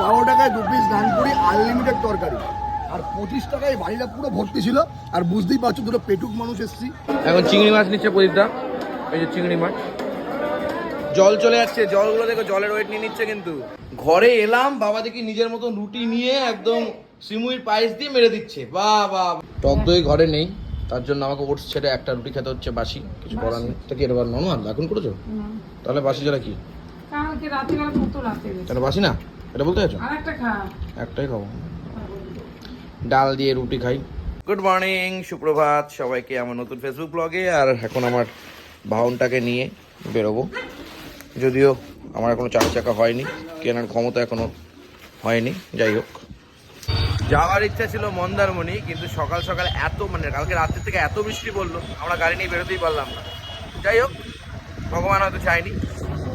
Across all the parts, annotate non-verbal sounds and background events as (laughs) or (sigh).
বারো টাকায় দু পিস নানপুরি আনলিমিটেড তরকারি। আর পঁচিশ টাকায় বাড়িটা পুরো ভর্তি ছিল। আর বুঝতেই পারছ দুটো পেটুক মানুষ এসছি। এখন চিংড়ি মাছ নিচ্ছে প্রদীপদা। এই যে চিংড়ি মাছ। জল চলে যাচ্ছে জলগুলো দেখো জলের ওয়েট নিয়ে নিচ্ছে কিন্তু। ঘরে এলাম বাবা দেখি নিজের মতন রুটি নিয়ে একদম সিমুইর পায়েস দিয়ে মেরে দিচ্ছে। বাহ বাহ টক দই ঘরে নেই। তার জন্য আমাকে ওটস ছেড়ে একটা রুটি খেতে হচ্ছে বাসি। কিছু করার নেই। তো কি এটা নর্মাল? এখন করেছ? তাহলে বাসি যারা কি? কালকে রাত্রিবেলা কত রাতে তাহলে বাসি না? এটা বলতে চাইছো? একটাই খাব। ডাল দিয়ে রুটি খাই। গুড মর্নিং সুপ্রভাত। সবাইকে আমার নতুন ফেসবুক ব্লগে আর এখন আমার বাহনটাকে নিয়ে বেরোবো। যদিও আমার এখনও চার চাকা হয়নি কেনার ক্ষমতা এখনও হয়নি। যাই হোক। যাওয়ার ইচ্ছা ছিল মন্দারমণি কিন্তু সকাল সকাল এত মানে কালকে রাত্রি থেকে এত বৃষ্টি পড়ল আমরা গাড়ি নিয়ে বেরোতেই পারলাম না। যাই হোক ভগবান হয়তো চায়নি।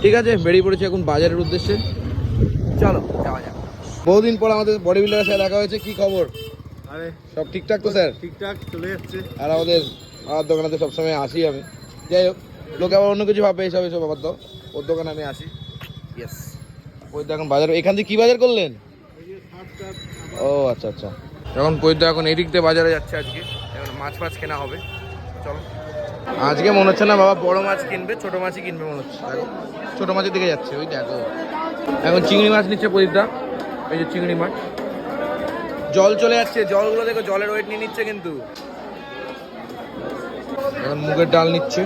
ঠিক আছে বেরিয়ে পড়েছি এখন বাজারের উদ্দেশ্যে। চলো। যাওয়া যাক। বহুদিন পর আমাদের বডি বিল্ডারের সাথে দেখা হয়েছে কি খবর? আরে সব ঠিকঠাক তো স্যার? ঠিকঠাক চলে যাচ্ছে। আর আমাদের আমার দোকানে তো সবসময় আসি আমি। যাই হোক লোকে আবার অন্য কিছু ভাববে এইসব এইসব ব্যাপার তো। ওর দোকানে আমি আসি। ইয়েস পৈদ্য এখন বাজার এখান থেকে কি বাজার করলেন? ও আচ্ছা আচ্ছা। এখন পৈদ্য এখন এদিক দিয়ে বাজারে যাচ্ছে আজকে। এখন মাছ ফাছ কেনা হবে। চলো। আজকে মনে হচ্ছে না বাবা বড় মাছ কিনবে ছোট মাছই কিনবে মনে হচ্ছে। দেখো ছোট মাছের দিকে যাচ্ছে ওই দেখো। এখন চিংড়ি মাছ নিচ্ছে প্রদীপদা। এই যে চিংড়ি মাছ। জল চলে যাচ্ছে জলগুলো দেখো জলের ওয়েট নিয়ে নিচ্ছে কিন্তু। এখন মুগের ডাল নিচ্ছে।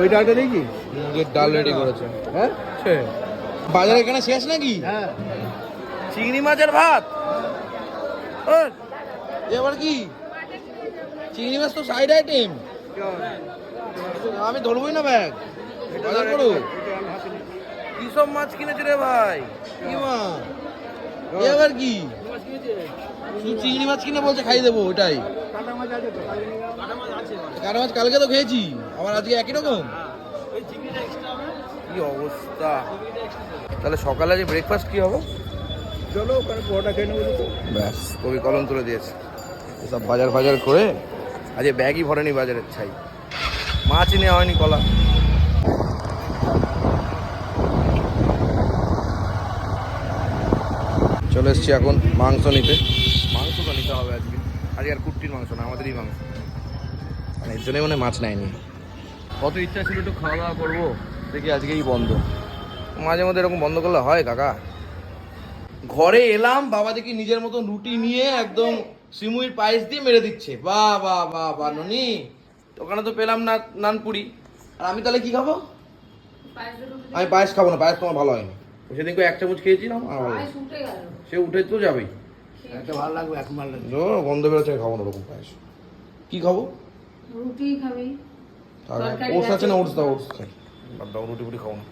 ওই ডালটা দেখি মুগের ডাল রেডি করেছে। হ্যাঁ। বাজারে এখানে শেষ নাকি? হ্যাঁ। চিংড়ি মাছের ভাত? ও, এবার কি? চিংড়ি মাছ তো সাইড আইটেম আমি ধরবই না ব্যাগ বাজার করো। কি সব মাছ কিনেছে রে ভাই? কি মা এবার কি? চিংড়ি মাছ কিনে বলছে খাই দেবো ওটাই। কাটা মাছ কালকে তো খেয়েছি। আবার আজকে একই রকম। কি অবস্থা? তাহলে সকালে যে ব্রেকফাস্ট কি হবে? চলো ওখানে পরোটা খেয়ে নেব তো ব্যাস। কবি কলম তুলে দিয়েছে। সব বাজার ফাজার করে আজকে ব্যাগই ভরেনি বাজারের ছাই। মাছই নেওয়া হয়নি কলা। চলে এসছি এখন মাংস নিতে। মাংস তো নিতে হবে আজকে। আজকে আর কুট্টির মাংস না আমাদেরই মাংস। মানে এর জন্যই মানে মাছ নেয়নি। কত ইচ্ছা ছিল একটু খাওয়া দাওয়া করব দেখি আজকেই বন্ধ। মাঝে মধ্যে এরকম বন্ধ করলে হয় কাকা? ঘরে এলাম বাবা দেখি নিজের মতন রুটি নিয়ে একদম সিমুইর পায়েস দিয়ে মেরে দিচ্ছে। বাহ বাহ বাহ বাহ ননি ওখানে তো পেলাম না নানপুরি। আর আমি তাহলে কি খাব? আমি পায়েস খাব না পায়েস তোমার ভালো হয়নি। সেদিন করে এক চামচ খেয়েছিলাম গেল। সে উঠে তো যাবেই। ভালো লাগবে এখন ভালো লাগবে। গন্ধ বেরোচ্ছে খাব না ওরকম পায়েস। কি খাব? রুটি খাবি। ওটস আছে না ওটস? দাও ওটস খাই। দাও রুটি ফুটি খাব না।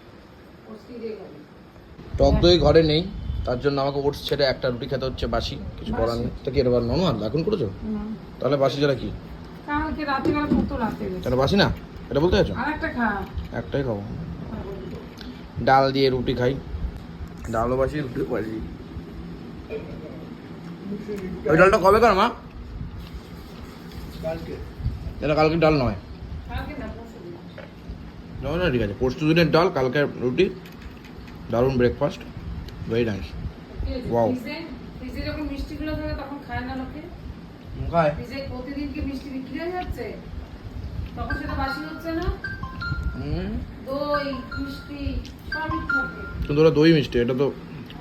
টক দই ঘরে নেই তার জন্য আমাকে ওটস ছেড়ে একটা রুটি খেতে হচ্ছে বাসি। কিছু করার নেই। তা কি এটা নর্মাল? এখন করেছ? তাহলে বাসি যারা কি? তাহলে বাসি না? এটা বলতে চাইছো? একটাই খাব। ডাল দিয়ে রুটি খাই। ডালও বাসি রুটিও বাসি ওই ডালটা কবে কর মা? এটা কালকে ডাল নয়। কালকে না না, না ঠিক আছে। পরশু দিনের ডাল কালকে রুটি দারুণ ব্রেকফাস্ট ভেরি নাইস হয়েছে? ফ্রিজে ফ্রিজে যখন মিষ্টিগুলো থাকে তখন খায় না লোকে? খায়। ফ্রিজে প্রতিদিন কি মিষ্টি বিক্রি হয়ে যাচ্ছে? তখন সেটা বাসি হচ্ছে না? দই মিষ্টি সবই কিন্তু ওরা দই মিষ্টি এটা তো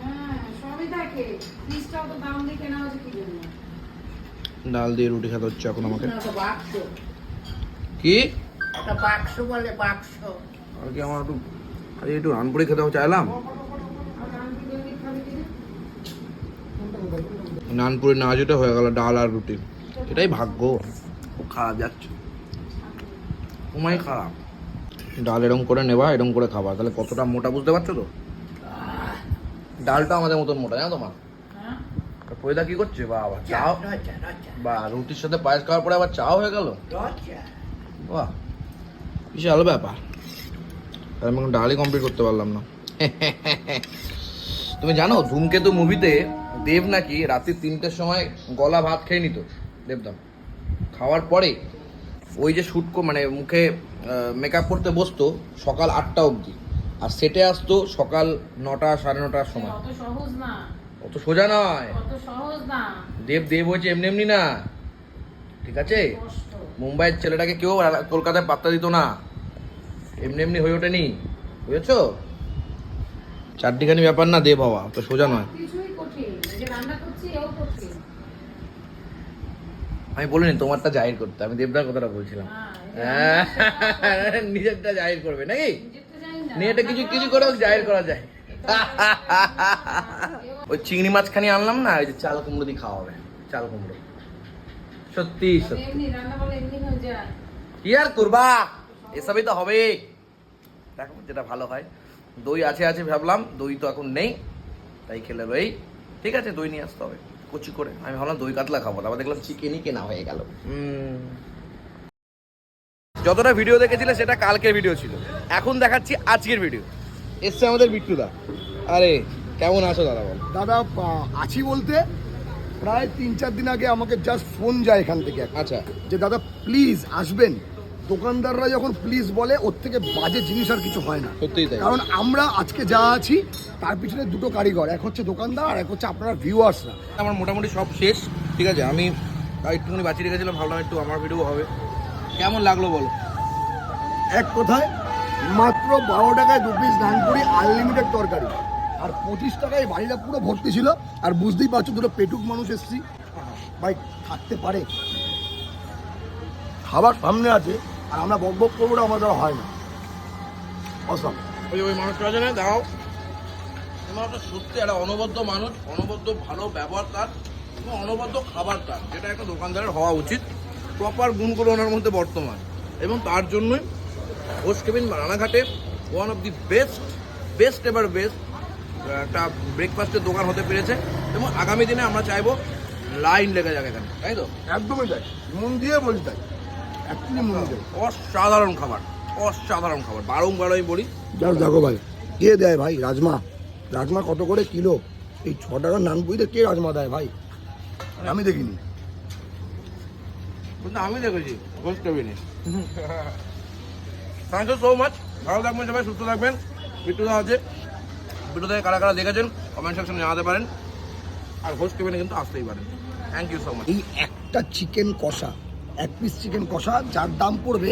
হ্যাঁ ডাল দিয়ে রুটি খেতে হচ্ছে এখন আমাকে। কি? বাক্স বলে বাক্স। আর কি আমার একটু আজ একটু রানপুরি খেতে চাইলাম। আর নানপুরি না যেটা হয়ে গেল ডাল আর রুটি। এটাই ভাগ্য। খুব খারাপ যাচ্ছে। তোমায় খারাপ। ডাল এরম করে নেবা এরম করে খাবা। তাহলে কতটা মোটা বুঝতে পারছ তো? ডালটা আমাদের মতন মোটা জানো তোমার হ্যাঁ। পয়দা কি করছে? বা আবার চাও? রচা রচা বা রুটির সাথে পায়েস খাওয়ার পরে আবার চাও হয়ে গেল? বাহ বিশাল ব্যাপার। আমি এখন ডালই কমপ্লিট করতে পারলাম না। (laughs) তুমি জানো ধূমকেতু মুভিতে দেব নাকি রাত্রি তিনটের সময় গলা ভাত খেয়ে নিত দেবদাম। খাওয়ার পরে ওই যে শুট মানে মুখে মেকআপ করতে বসতো সকাল আটটা অবধি। আর সেটে আসতো সকাল নটা সাড়ে নটার সময়। অত সহজ না। অত সোজা নয়। অত সহজ না। দেব দেব হয়েছে এমনি এমনি না। ঠিক আছে? মুম্বাইয়ের ছেলেটাকে কেউ কলকাতায় পাত্তা দিত না। এমনি এমনি হয়ে ওঠেনি। বুঝেছ? চারটিখানি ব্যাপার না দেব হওয়া তো সোজা নয়। আমি বলিনি তোমারটা জাহির করতে। আমি দেবদার কথাটা বলছিলাম। হ্যাঁ, (laughs) নিজেরটা জাহির করবে নাকি। নিয়ে এটা কিছু কিছু করেও জাহির করা যায় ওই চিংড়ি মাছখানি আনলাম না ওই যে চাল কুমড়ো দিয়ে খাওয়া হবে চাল কুমড়ো সত্যি সত্যি কি আর করবা এসবই তো হবে দেখো যেটা ভালো হয় দই আছে আছে ভাবলাম দই তো এখন নেই তাই খেলে রই ঠিক আছে দই নিয়ে আসতে হবে কচি করে আমি ভাবলাম দই কাতলা খাব তারপর দেখলাম চিকেনই কেনা হয়ে গেল যতটা ভিডিও দেখেছিলে সেটা কালকের ভিডিও ছিল। এখন দেখাচ্ছি আজকের ভিডিও এসছে আমাদের বিট্টুদা। আরে কেমন আছো দাদা বল? দাদা আছি বলতে প্রায় তিন চার দিন আগে আমাকে জাস্ট ফোন যায় এখান থেকে। আচ্ছা। যে দাদা প্লিজ আসবেন। দোকানদাররা যখন প্লিজ বলে ওর থেকে বাজে জিনিস আর কিছু হয় না। সত্যিই তাই। কারণ আমরা আজকে যা আছি তার পিছনে দুটো কারিগর এক হচ্ছে দোকানদার আর এক হচ্ছে আপনারা ভিউয়ার্সরা আমার মোটামুটি সব শেষ। ঠিক আছে আমি আর একটুখানি বাঁচিয়ে রেখেছিলাম ভাবলাম একটু আমার ভিডিও হবে। কেমন লাগল বলো? এক কথায় মাত্র বারো টাকায় দু পিস নানপুরি আনলিমিটেড তরকারি। আর পঁচিশ টাকায় বাড়িটা পুরো ভর্তি ছিল আর বুঝতেই পারছ দুটো পেটুক মানুষ এসছি। ভাই থাকতে পারে। খাবার সামনে আছে আর আমরা বক বক করব না আমাদের হয় না। অসম ওই ওই মানুষটা আছে না? দাও মানুষটা সত্যি একটা অনবদ্য মানুষ অনবদ্য ভালো ব্যবহার তার এবং অনবদ্য খাবার তার যেটা একটা দোকানদারের হওয়া উচিত। প্রপার গুণগুলো ওনার মধ্যে বর্তমান। এবং তার জন্যই ঘোষ কেবিন রানাঘাটে one of the best best এবার বেস্ট একটা ব্রেকফাস্টের দোকান হতে পেরেছে। এবং আগামী দিনে আমরা চাইব লাইন লেগে যাক এখানে তাই তো? একদমই তাই। মন দিয়ে বলি তাই। অ্যাকচুয়ালি মন দিয়ে। অসাধারণ খাবার অসাধারণ খাবার। বারংবার আমি বলি যাও দেখো ভাই কে দেয় ভাই রাজমা? রাজমা কত করে কিলো? এই ছ টাকার নানপুরিতে কে রাজমা দেয় ভাই? আমি দেখিনি। কিন্তু আমি দেখেছি ঘোষ কেবিনে। থ্যাংক ইউ সো মাচ ভালো থাকবেন সবাই সুস্থ থাকবেন। বিট্টুদা আছে। বিট্টুদা কারা কারা দেখেছেন কমেন্ট সেকশনে জানাতে পারেন। আর ঘোষ কেবিনে কিন্তু আসতেই পারেন। থ্যাংক ইউ সো মাচ এই একটা চিকেন কষা এক পিস চিকেন কষা যার দাম পড়বে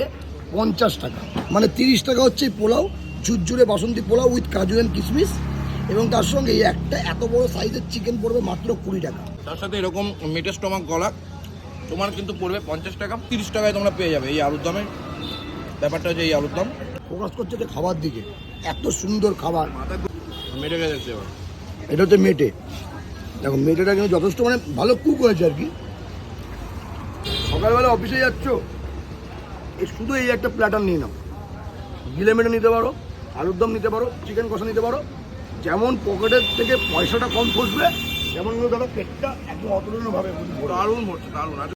পঞ্চাশ টাকা। মানে তিরিশ টাকা হচ্ছে এই পোলাও ঝুরঝুরে বাসন্তী পোলাও উইথ কাজু অ্যান্ড কিশমিশ। এবং তার সঙ্গে এই একটা এত বড় সাইজের চিকেন পড়বে মাত্র কুড়ি টাকা। তার সাথে এরকম মেটে স্টমাক গলা। তোমার কিন্তু পড়বে পঞ্চাশ টাকা তিরিশ টাকায় তোমরা পেয়ে যাবে এই আলুর দামে। ব্যাপারটা হচ্ছে এই আলুর দাম। ফোকাস করছে যে খাবার দিকে এত সুন্দর খাবার। মেটে গেছে এবার। এটা হচ্ছে মেটে। দেখো মেটেটা কিন্তু যথেষ্ট মানে ভালো কুক হয়েছে আর কি। সকালবেলা অফিসে যাচ্ছ এই শুধু এই একটা প্ল্যাটার নিয়ে নাও। গিলে মেটে নিতে পারো আলুর দম নিতে পারো চিকেন কষা নিতে পারো। যেমন পকেটের থেকে পয়সাটা কম ফসবে যেমন কিন্তু দাদা পেটটা একদম অতুলনীয়ভাবে দারুণ ভরছে দারুণ।